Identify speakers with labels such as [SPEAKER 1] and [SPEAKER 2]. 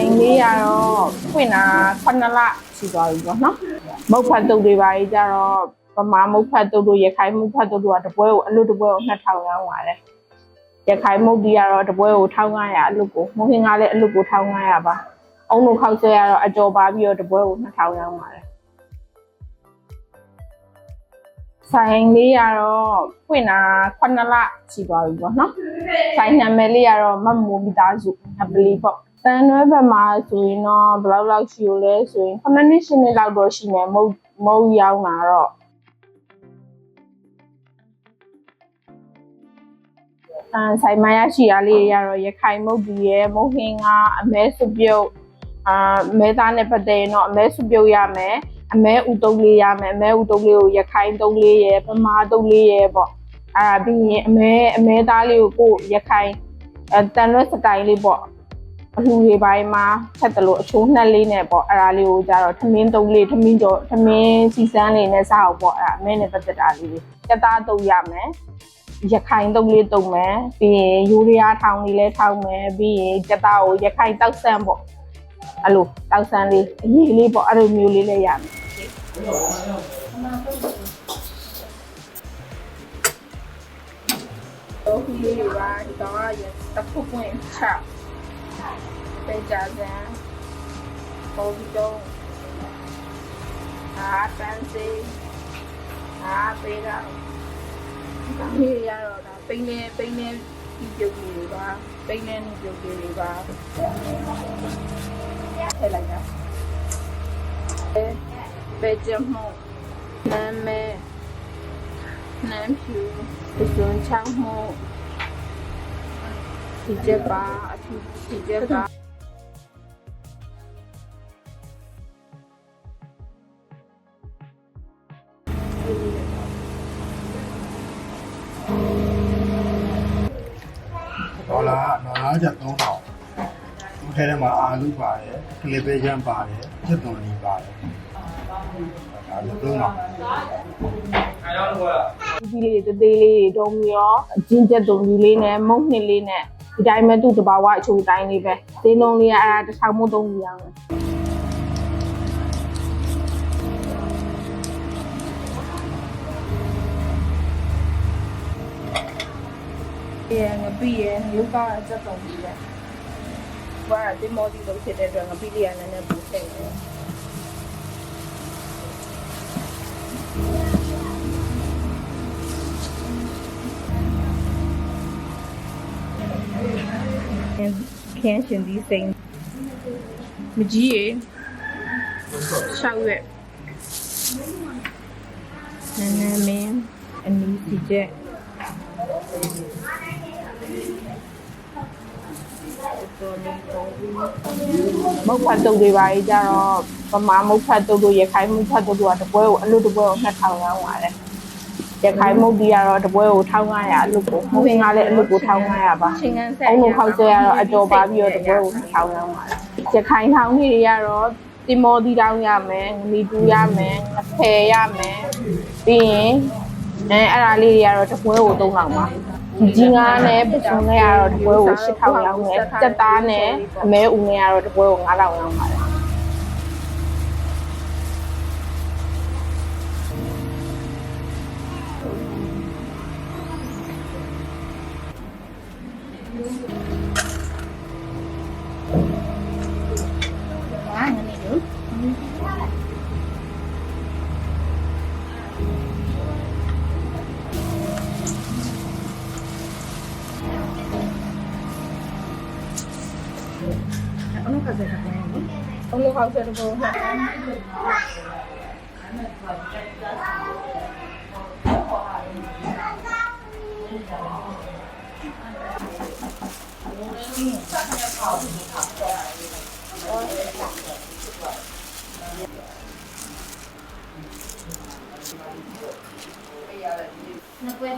[SPEAKER 1] ဆိုင်လေးရတော့ဖွင့်တာ9လရှိသွားပြီပေါ့နော်မုတ်ဖတ်တုပ်တွေပါကြီးကြတော့ပမာမုတ်ဖတ်တုပ်တို့ရခိုင်မုတ်ဖတ်တုပ်တို့ကတပွဲကိုအလွတ်တပွဲကို2000ရောင်းပါတယ်ရခိုင်မုတ်ဒီကတော့တပွဲကို1500အလွတ်ကိုမုတ်ဟင်းကားလည်းအလွတ်ကို1500ပါအုံတို့ခောက်ဆွဲရတော့အကျော်ပါပြီးတော့တပွဲကို2000ရောင်းပါတယ်ဆိုင်လေးရတော့ဖွင့်တာ9လရှိသွားပြီပေါ့နော်ဆိုင်နာမည်လေးရတော့မတ်မိုးမိသားစုအပလီပေါ့ တန်ရွဲဘက်မှာဆိုရင်တော့ဘယ်လောက်လောက်ရှိ ਉ လဲဆိုရင်9နှစ်10နှစ်လောက်တော့ရှိမယ်မုတ်မုတ်ရောင်းတာတော့အဲဆိုင်မရရှိရလေးတွေကတော့ရခိုင်မုတ်ဒီရဲ့မုတ်ဟင်းကအမဲစုပြုတ်အာမဲသားနဲ့ပတ်သက်ရင်တော့အမဲစုပြုတ်ရမယ်အမဲဥတုံးလေးရမယ်အမဲဥတုံးလေးကိုရခိုင်တုံးလေးရယ်ပမာတုံးလေးရယ်ပေါ့အာပြီးရင်အမဲအမဲသားလေးကိုကိုရခိုင်အဲတန်ရွက်စတိုင်လေးပေါ့ အလှူတွေပိုင်းမှာချက်တယ်လို့အချိုးနှက်လေးနဲ့ပေါ့အဲ့ဒါလေးကိုကြတော့ထမင်းတုံးလေးထမင်းကြောထမင်းစီစန်းလေးနဲ့စားအောင်ပေါ့အဲ့ဒါအမဲနဲ့ပတ်သက်တာလေးတွေစက်သားတုံးရမယ်ရခိုင်တုံးလေးတုံမယ်ပြီးရင်ယူရီးယားထောင်လေးလည်းထောင်မယ်ပြီးရင်ကြက်သားကိုရခိုင်တောက်ဆန်းပေါ့အဲ့လိုတောက်ဆန်းလေးအရေးလေးပေါ့အဲ့လိုမျိုးလေးလည်းရမယ်တော့ဒီလေးပါဒီတော့ရတစ်ခုပွင့်ချ ပေးကြစမ်းပေါ်ပြီးတော့အာတန်စီအာပေးတော့ဒီရတော့ဒါပိန်းနေပိန်းနေဒီပြုတ်လေးတွေပါပိန်းနေဒီပြုတ်လေးတွေပါထည့်လိုက်တာအဲပဲကြမှုနာမည်နာမ်ဖြူဒီစွန်ချောင်းမှုဒီချက်ပါအထူး ဒီချက်ပါ
[SPEAKER 2] ဒေါ်လာဒေါ်လာကျ3000ဒီထဲထဲမှာအာလူပါတယ်ကလစ်ဘေးရန်ပါတယ်ချက်သွန်လီပါတယ်ဒါလည်းသုံးပါ
[SPEAKER 1] ဒီလေးတေးသေးလေးတွေတုံးပြီးတော့အချင်းချက်တုံကြီးလေးနဲ့မုံနှစ်လေးနဲ့ ဒီတိုင်းပဲသူ့တဘာဝအချိုတိုင်းလေးပဲသေးလုံးလေးကအဲ့ဒါတစ်ချောင်းမို့တုံးကြီးအောင်ရငပိရရုပ်ကအချက်တုံကြီးပဲဘာဒီမော်ဒီလို့ဖြစ်တဲ့အတွက်ငပိလေးကနည်းနည်းပူစိတ်တယ် ခင်းရှင်ဒီစိန်မကြီးရေရှောက်ရွက်နန်းနန်းမင်းအနီးစီချက်မုတ်ဖတ်တုပ်တွေပါကြီးကြတော့ပမာမုတ်ဖတ်တုပ်တို့ရခိုင်မုတ်ဖတ်တုပ်တို့ကတပွဲကိုအလွတ်တပွဲကို2000ရောင်းပါတယ် ရခိုင်မုတ်ဒီကတော့တပွဲကို1500အလွတ်ကိုမုတ်ဟင်းကလည်းအလွတ်ကို1500ပါ
[SPEAKER 3] ချိန်ကန်ဆက်
[SPEAKER 1] အုံလို့ခောက်ဆွဲရတော့အတော်ပါပြီးတော့တပွဲကိုထောင်းရအောင်ပါရခိုင်ထောင်းကြီးတွေကတော့တင်မောတီတောင်းရမယ်ငမီတူရမယ်အဖယ်ရမယ်ပြီးရင်အဲအဲ့ဒါလေးတွေကတော့တပွဲကို3000ပါကြီးငါးနဲ့ပစုံနဲ့ကတော့တပွဲကို8000ရောင်းမယ်တက်သားနဲ့အမဲဦးနဲ့ကတော့တပွဲကို9000ရောင်းပါတယ်
[SPEAKER 3] ဘာငနေလို့
[SPEAKER 1] အုံလို့ ခောက်ဆွဲတပွဲ